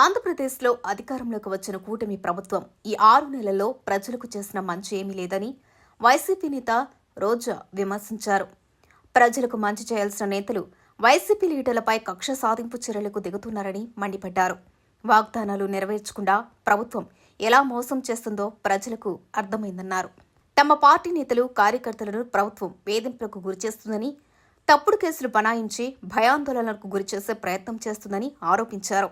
ఆంధ్రప్రదేశ్లో అధికారంలోకి వచ్చిన కూటమి ప్రభుత్వం ఈ ఆరు నెలల్లో ప్రజలకు చేసిన మంచి ఏమీ లేదని వైసీపీ నేత రోజా విమర్శించారు. ప్రజలకు మంచి చేయాల్సిన నేతలు వైసీపీ లీడర్లపై కక్ష సాధింపు చర్యలకు దిగుతున్నారని మండిపడ్డారు. వాగ్దానాలు నెరవేర్చకుండా ప్రభుత్వం ఎలా మోసం చేస్తుందో ప్రజలకు అర్థమైందన్నారు. తమ పార్టీ నేతలు కార్యకర్తలను ప్రభుత్వం వేధింపులకు గురిచేస్తుందని తప్పుడు కేసులు బనాయించి భయాందోళనలకు గురిచేసే ప్రయత్నం చేస్తుందని ఆరోపించారు.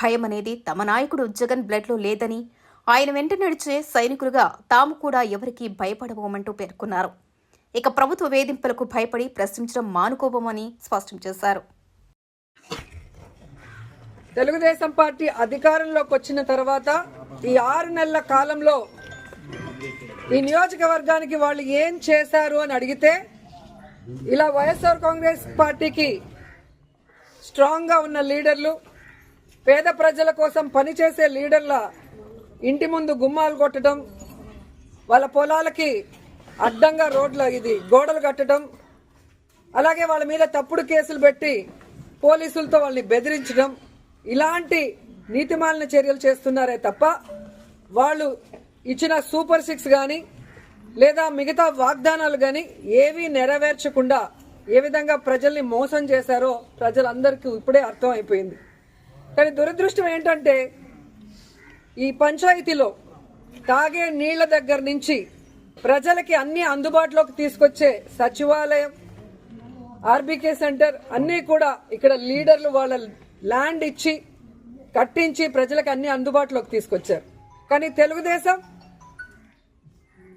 భయం అనేది తమ నాయకుడు జగన్ బ్లడ్లో లేదని ఆయన వెంట నడిచే సైనికులుగా తాము కూడా ఎవరికీ భయపడబోమంటూ పేర్కొన్నారు. ఇక ప్రభుత్వ వేధింపులకు భయపడి ప్రశ్నించడం మానుకోబోమని స్పష్టం చేశారు. తెలుగుదేశం పార్టీ అధికారంలోకి వచ్చిన తర్వాత ఈ ఆరు నెలల కాలంలో ఈ నియోజకవర్గానికి వాళ్ళు ఏం చేశారు అని అడిగితే ఇలా వైఎస్ఆర్ కాంగ్రెస్ పార్టీకి స్ట్రాంగ్గా ఉన్న లీడర్లు పేద ప్రజల కోసం పనిచేసే లీడర్ల ఇంటి ముందు గుమ్మాలు కొట్టడం వాళ్ళ పొలాలకి అడ్డంగా రోడ్ల ఇది గోడలు కట్టడం అలాగే వాళ్ళ మీద తప్పుడు కేసులు పెట్టి పోలీసులతో వాళ్ళని బెదిరించడం ఇలాంటి నీతిమాలిన చర్యలు చేస్తున్నారే తప్ప వాళ్ళు ఇచ్చిన సూపర్ సిక్స్ కానీ లేదా మిగతా వాగ్దానాలు కానీ ఏవీ నెరవేర్చకుండా ఏ విధంగా ప్రజల్ని మోసం చేశారో ప్రజలందరికీ ఇప్పుడే అర్థం అయిపోయింది. కానీ దురదృష్టం ఏంటంటే ఈ పంచాయతీలో తాగే నీళ్ళ దగ్గర నుంచి ప్రజలకి అన్ని అందుబాటులోకి తీసుకొచ్చే సచివాలయం ఆర్బీకే సెంటర్ అన్నీ కూడా ఇక్కడ లీడర్లు వాళ్ళ ల్యాండ్ ఇచ్చి కట్టించి ప్రజలకు అన్ని అందుబాటులోకి తీసుకొచ్చారు. కానీ తెలుగుదేశం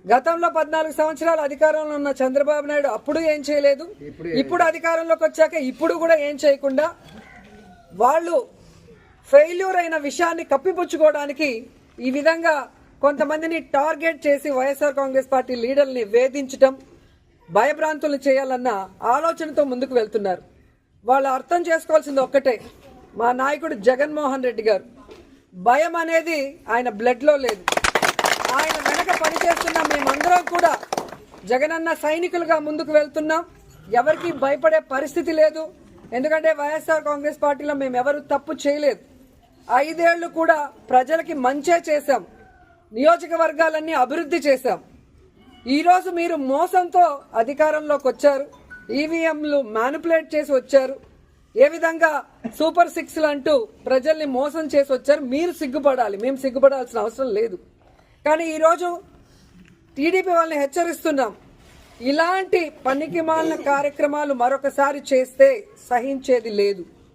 గతంలో పద్నాలుగు సంవత్సరాలు అధికారంలో ఉన్న చంద్రబాబు నాయుడు అప్పుడు ఏం చేయలేదు. ఇప్పుడు అధికారంలోకి వచ్చాక ఇప్పుడు కూడా ఏం చేయకుండా వాళ్ళు ఫెయిల్యూర్ అయిన విషయాన్ని కప్పిపుచ్చుకోవడానికి ఈ విధంగా కొంతమందిని టార్గెట్ చేసి వైఎస్ఆర్ కాంగ్రెస్ పార్టీ లీడర్ని వేధించటం భయభ్రాంతులు చేయాలన్న ఆలోచనతో ముందుకు వెళ్తున్నారు. వాళ్ళు అర్థం చేసుకోవాల్సింది ఒక్కటే. మా నాయకుడు జగన్మోహన్ రెడ్డి గారు. భయం అనేది ఆయన బ్లడ్లో లేదు. ఆయన వెనక పనిచేస్తున్న మేమందరం కూడా జగనన్న సైనికులుగా ముందుకు వెళ్తున్నాం. ఎవరికి భయపడే పరిస్థితి లేదు. ఎందుకంటే వైఎస్ఆర్ కాంగ్రెస్ పార్టీలో మేము ఎవరు తప్పు చేయలేదు. ఐదేళ్ళు కూడా ప్రజలకి మంచే చేశాం. నియోజకవర్గాలన్నీ అభివృద్ధి చేశాం. ఈరోజు మీరు మోసంతో అధికారంలోకి వచ్చారు. ఈవీఎంలు మ్యానిపులేట్ చేసి వచ్చారు. ఏ విధంగా సూపర్ సిక్స్లు అంటూ ప్రజల్ని మోసం చేసి వచ్చారు మీరు సిగ్గుపడాలి. మేము సిగ్గుపడాల్సిన అవసరం లేదు. కానీ ఈరోజు టీడీపీ వాళ్ళని హెచ్చరిస్తున్నాం. ఇలాంటి పనికి మాలిన కార్యక్రమాలు మరొకసారి చేస్తే సహించేది లేదు.